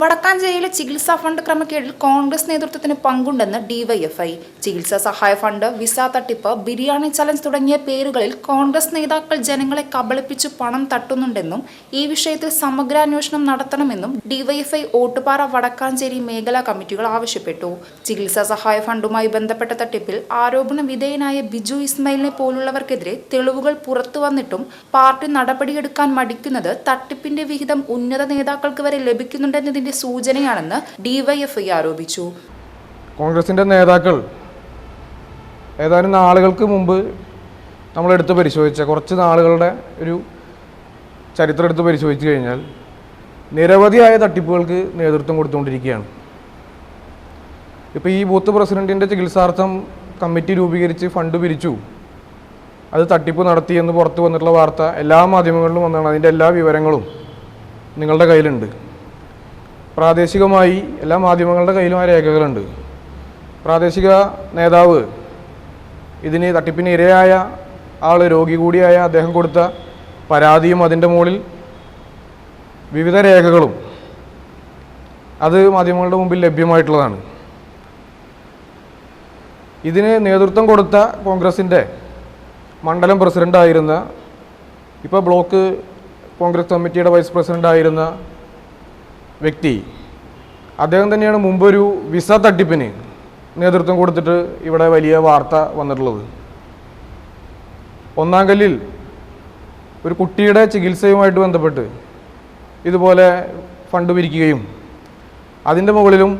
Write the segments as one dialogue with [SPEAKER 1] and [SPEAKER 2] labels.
[SPEAKER 1] വടക്കാഞ്ചേരിയിലെ ചികിത്സാ ഫണ്ട് ക്രമക്കേടിൽ കോൺഗ്രസ് നേതൃത്വത്തിന് പങ്കുണ്ടെന്ന് ഡിവൈഎഫ്ഐ. ചികിത്സാ സഹായ ഫണ്ട് വിസ തട്ടിപ്പ് ബിരിയാണി ചലഞ്ച് തുടങ്ങിയ പേരുകളിൽ കോൺഗ്രസ് നേതാക്കൾ ജനങ്ങളെ കബളിപ്പിച്ചു പണം തട്ടുന്നുണ്ടെന്നും ഈ വിഷയത്തിൽ സമഗ്രാന്വേഷണം നടത്തണമെന്നും ഡിവൈഎഫ്ഐ ഓട്ടുപാറ വടക്കാഞ്ചേരി മേഖലാ കമ്മിറ്റികൾ ആവശ്യപ്പെട്ടു. ചികിത്സാ സഹായ ഫണ്ടുമായി ബന്ധപ്പെട്ട തട്ടിപ്പിൽ ആരോപണ വിധേയനായ ബിജു ഇസ്മയിലിനെ പോലുള്ളവർക്കെതിരെ തെളിവുകൾ പുറത്തു വന്നിട്ടും പാർട്ടി നടപടിയെടുക്കാൻ മടിക്കുന്നത് തട്ടിപ്പിന്റെ വിഹിതം ഉന്നത നേതാക്കൾക്ക് വരെ ലഭിക്കുന്നുണ്ടെന്നതിന്റെ സൂചനയാണെന്ന് ഡിവൈഎഫ്ഐ ആരോപിച്ചു.
[SPEAKER 2] കോൺഗ്രസിന്റെ നേതാക്കൾ ഏതാനും നാളുകൾക്ക് മുമ്പ് നമ്മൾ എടുത്ത് പരിശോധിച്ച കുറച്ച് നാളുകളുടെ ഒരു ചരിത്രം എടുത്ത് പരിശോധിച്ച് കഴിഞ്ഞാൽ നിരവധിയായ തട്ടിപ്പുകൾക്ക് നേതൃത്വം കൊടുത്തുകൊണ്ടിരിക്കുകയാണ്. ഇപ്പോൾ ഈ ബൂത്ത് പ്രസിഡന്റിന്റെ ചികിത്സാർത്ഥം കമ്മിറ്റി രൂപീകരിച്ച് ഫണ്ട് പിരിച്ചു. അത് തട്ടിപ്പ് നടത്തിയെന്ന് പുറത്തു വന്നിട്ടുള്ള വാർത്ത എല്ലാ മാധ്യമങ്ങളിലും വന്നാണ്. അതിന്റെ എല്ലാ വിവരങ്ങളും നിങ്ങളുടെ കയ്യിലുണ്ട്. പ്രാദേശികമായി എല്ലാ മാധ്യമങ്ങളുടെ കയ്യിലും ആ രേഖകളുണ്ട്. പ്രാദേശിക നേതാവ് ഇതിന് തട്ടിപ്പിന് ഇരയായ ആൾ രോഗി കൂടിയായ അദ്ദേഹം കൊടുത്ത പരാതിയും അതിന്റെ മുകളിൽ വിവിധ രേഖകളും അത് മാധ്യമങ്ങളുടെ മുമ്പിൽ ലഭ്യമായിട്ടുള്ളതാണ്. ഇതിന് നേതൃത്വം കൊടുത്ത കോൺഗ്രസിന്റെ മണ്ഡലം പ്രസിഡന്റായിരുന്ന ഇപ്പോൾ ബ്ലോക്ക് കോൺഗ്രസ് കമ്മിറ്റിയുടെ വൈസ് പ്രസിഡന്റായിരുന്ന വ്യക്തി. അദ്ദേഹം തന്നെയാണ് മുമ്പൊരു വിസ തട്ടിപ്പിന് നേതൃത്വം കൊടുത്തിട്ട് ഇവിടെ വലിയ വാർത്ത വന്നിട്ടുള്ളത്. ഒന്നാം കല്ലിൽ ഒരു കുട്ടിയുടെ ചികിത്സയുമായിട്ട് ബന്ധപ്പെട്ട് ഇതുപോലെ ഫണ്ട് പിരിക്കുകയും അതിന്റെ മുകളിലും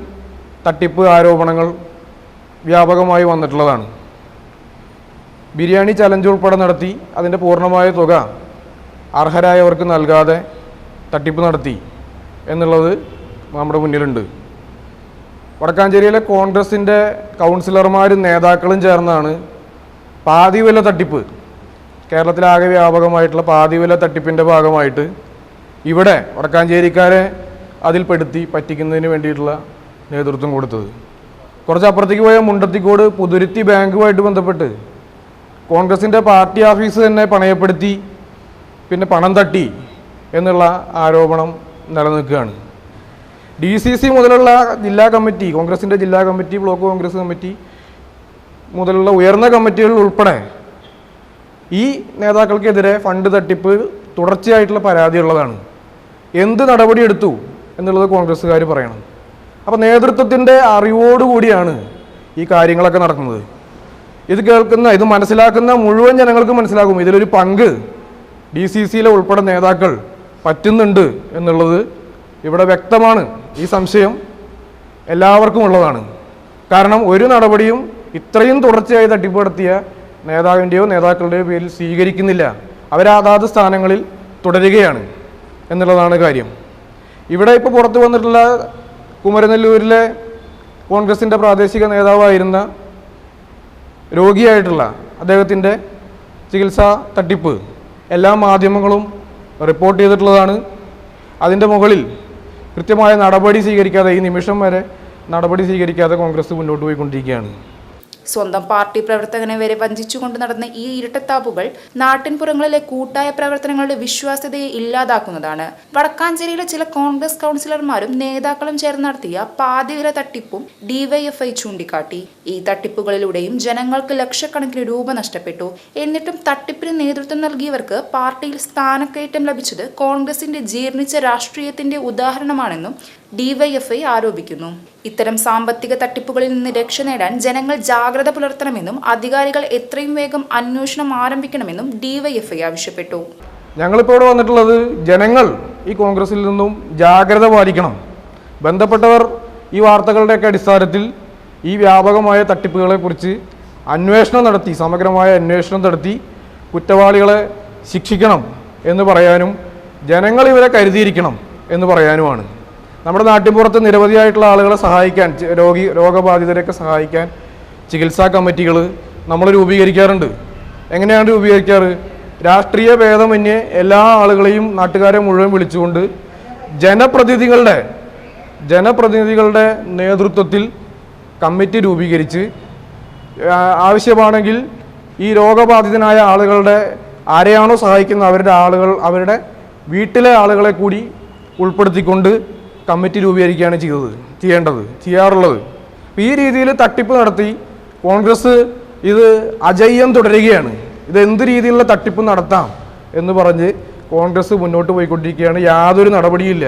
[SPEAKER 2] തട്ടിപ്പ് ആരോപണങ്ങൾ വ്യാപകമായി വന്നിട്ടുള്ളതാണ്. ബിരിയാണി ചലഞ്ച് ഉൾപ്പെടെ നടത്തി അതിന്റെ പൂർണമായ തുക അർഹരായവർക്ക് നൽകാതെ തട്ടിപ്പ് നടത്തി. എന്നുള്ളത് നമ്മുടെ മുന്നിലുണ്ട്. വടക്കാഞ്ചേരിയിലെ കോൺഗ്രസിന്റെ കൗൺസിലർമാരും നേതാക്കളും ചേർന്നാണ് പാതിവില തട്ടിപ്പ്. കേരളത്തിലാകെ വ്യാപകമായിട്ടുള്ള പാതിവില തട്ടിപ്പിന്റെ ഭാഗമായിട്ട് ഇവിടെ വടക്കാഞ്ചേരിക്കാരെ അതിൽപ്പെടുത്തി പറ്റിക്കുന്നതിന് വേണ്ടിയിട്ടുള്ള നേതൃത്വം കൊടുത്തത്. കുറച്ച് അപ്പുറത്തേക്ക് പോയ മുണ്ടത്തിക്കോട് പുതുരുത്തി ബാങ്കുമായിട്ട് ബന്ധപ്പെട്ട് കോൺഗ്രസിന്റെ പാർട്ടി ഓഫീസ് തന്നെ പണയപ്പെടുത്തി പിന്നെ പണം തട്ടി എന്നുള്ള ആരോപണം നിലനിൽക്കുകയാണ് ഡി സി സി മുതലുള്ള ജില്ലാ കമ്മിറ്റി കോൺഗ്രസിന്റെ ജില്ലാ കമ്മിറ്റി ബ്ലോക്ക് കോൺഗ്രസ് കമ്മിറ്റി മുതലുള്ള ഉയർന്ന കമ്മിറ്റികൾ ഉൾപ്പെടെ ഈ നേതാക്കൾക്കെതിരെ ഫണ്ട് തട്ടിപ്പ് തുടർച്ചയായിട്ടുള്ള പരാതിയുള്ളതാണ്. എന്ത് നടപടി എടുത്തു എന്നുള്ളത് കോൺഗ്രസ്സുകാർ പറയണം. അപ്പോൾ നേതൃത്വത്തിന്റെ അറിവോടുകൂടിയാണ് ഈ കാര്യങ്ങളൊക്കെ നടക്കുന്നത്. ഇത് കേൾക്കുന്ന ഇത് മനസ്സിലാക്കുന്ന മുഴുവൻ ജനങ്ങൾക്കും മനസ്സിലാകും. ഇതിലൊരു പങ്ക് ഡി സി സിയിലെ ഉൾപ്പെടെ നേതാക്കൾ പറ്റുന്നുണ്ട് എന്നുള്ളത് ഇവിടെ വ്യക്തമാണ്. ഈ സംശയം എല്ലാവർക്കും ഉള്ളതാണ്. കാരണം ഒരു നടപടിയും ഇത്രയും തുടർച്ചയായി തട്ടിപ്പ് നടത്തിയ നേതാവിന്റെയോ നേതാക്കളുടെയോ പേരിൽ സ്വീകരിക്കുന്നില്ല. അവരാതാത് സ്ഥാനങ്ങളിൽ തുടരുകയാണ് എന്നുള്ളതാണ് കാര്യം. ഇവിടെ ഇപ്പോൾ പുറത്തു വന്നിട്ടുള്ള കുമരനെല്ലൂരിലെ കോൺഗ്രസിന്റെ പ്രാദേശിക നേതാവായിരുന്ന രോഗിയായിട്ടുള്ള അദ്ദേഹത്തിന്റെ ചികിത്സാ തട്ടിപ്പ്. എല്ലാ മാധ്യമങ്ങളും റിപ്പോർട്ട് ചെയ്തിട്ടുള്ളതാണ്. അതിന്റെ മുകളിൽ കൃത്യമായ നടപടി സ്വീകരിക്കാതെ ഈ നിമിഷം വരെ നടപടി സ്വീകരിക്കാതെ കോൺഗ്രസ് മുന്നോട്ട് പോയിക്കൊണ്ടിരിക്കുകയാണ്.
[SPEAKER 1] സ്വന്തം പാർട്ടി പ്രവർത്തകനെ വരെ വഞ്ചിച്ചുകൊണ്ട് നടന്ന ഈ ഇരട്ടത്താപ്പുകൾ നാട്ടിൻപുറങ്ങളിലെ കൂട്ടായ പ്രവർത്തനങ്ങളുടെ വിശ്വാസ്യതയെ ഇല്ലാതാക്കുന്നതാണ്. വടക്കാഞ്ചേരിയിലെ ചില കോൺഗ്രസ് കൗൺസിലർമാരും നേതാക്കളും ചേർന്ന് നടത്തിയ പാതിവില തട്ടിപ്പും ഡിവൈഎഫ്ഐ ചൂണ്ടിക്കാട്ടി. ഈ തട്ടിപ്പുകളിലൂടെയും ജനങ്ങൾക്ക് ലക്ഷക്കണക്കിന് രൂപ നഷ്ടപ്പെട്ടു. എന്നിട്ടും തട്ടിപ്പിന് നേതൃത്വം നൽകിയവർക്ക് പാർട്ടിയിൽ സ്ഥാനക്കയറ്റം ലഭിച്ചത് കോൺഗ്രസിന്റെ ജീർണിച്ച രാഷ്ട്രീയത്തിന്റെ ഉദാഹരണമാണെന്നും ഡിവൈഎഫ്ഐ ആരോപിക്കുന്നു. ഇത്തരം സാമ്പത്തിക തട്ടിപ്പുകളിൽ നിന്ന് രക്ഷ നേടാൻ ജനങ്ങൾ ജാഗ്രത പുലർത്തണമെന്നും അധികാരികൾ എത്രയും വേഗം അന്വേഷണം ആരംഭിക്കണമെന്നും ഡിവൈഎഫ്ഐ ആവശ്യപ്പെട്ടു.
[SPEAKER 2] ഞങ്ങളിപ്പോൾ ഇവിടെ വന്നിട്ടുള്ളത് ജനങ്ങൾ ഈ കോൺഗ്രസിൽ നിന്നും ജാഗ്രത പാലിക്കണം. ബന്ധപ്പെട്ടവർ ഈ വാർത്തകളുടെയൊക്കെ അടിസ്ഥാനത്തിൽ ഈ വ്യാപകമായ തട്ടിപ്പുകളെക്കുറിച്ച് അന്വേഷണം നടത്തി സമഗ്രമായ അന്വേഷണം നടത്തി കുറ്റവാളികളെ ശിക്ഷിക്കണം എന്ന് പറയാനും ജനങ്ങൾ ഇവരെ കരുതിയിരിക്കണം എന്ന് പറയാനുമാണ്. നമ്മുടെ നാട്ടിൻപുറത്ത് നിരവധിയായിട്ടുള്ള ആളുകളെ സഹായിക്കാൻ രോഗി രോഗബാധിതരെയൊക്കെ സഹായിക്കാൻ ചികിത്സാ കമ്മിറ്റികൾ നമ്മൾ രൂപീകരിക്കാറുണ്ട്. എങ്ങനെയാണ് രൂപീകരിക്കാറ്? രാഷ്ട്രീയ ഭേദമന്യേ എല്ലാ ആളുകളെയും നാട്ടുകാരെ മുഴുവൻ വിളിച്ചുകൊണ്ട് ജനപ്രതിനിധികളുടെ ജനപ്രതിനിധികളുടെ നേതൃത്വത്തിൽ കമ്മിറ്റി രൂപീകരിച്ച് ആവശ്യമാണെങ്കിൽ ഈ രോഗബാധിതനായ ആളുകളുടെ ആരെയാണോ സഹായിക്കുന്ന അവരുടെ ആളുകൾ അവരുടെ വീട്ടിലെ ആളുകളെ കൂടി ഉൾപ്പെടുത്തിക്കൊണ്ട് കമ്മിറ്റി രൂപീകരിക്കുകയാണ് ചെയ്തത് ചെയ്യേണ്ടത് ചെയ്യാറുള്ളത്. ഈ രീതിയിൽ തട്ടിപ്പ് നടത്തി കോൺഗ്രസ് ഇത് അജയ്യം തുടരുകയാണ്. ഇത് എന്ത് രീതിയിലുള്ള തട്ടിപ്പ് നടത്താം എന്ന് പറഞ്ഞ് കോൺഗ്രസ് മുന്നോട്ട് പോയിക്കൊണ്ടിരിക്കുകയാണ്. യാതൊരു നടപടിയില്ല.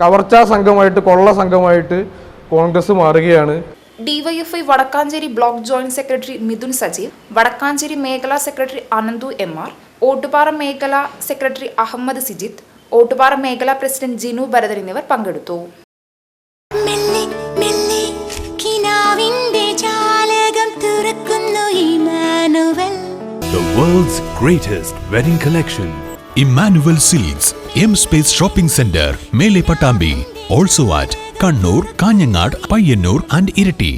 [SPEAKER 2] കവർച്ചാ സംഘമായിട്ട് കൊള്ള സംഘമായിട്ട് കോൺഗ്രസ് മാറുകയാണ്.
[SPEAKER 1] DYFI Vadakkancherry block joint secretary Mithun Sajeev Vadakkancherry മേഖലാ secretary Ananthu M R Ottupara മേഖലാ സെക്രട്ടറി അഹമ്മദ് സിജിത്ത് ഓട്ടുപാറ മേഖലാ പ്രസിഡന്റ് ജിനു ഭരതൻ എന്നിവർ പങ്കെടുത്തു
[SPEAKER 3] The world's greatest wedding collection. Emmanuel Silks, M Space Shopping Center, Mele Patambi. Also at Kannur, Kanyangad, Payyanur and Irati.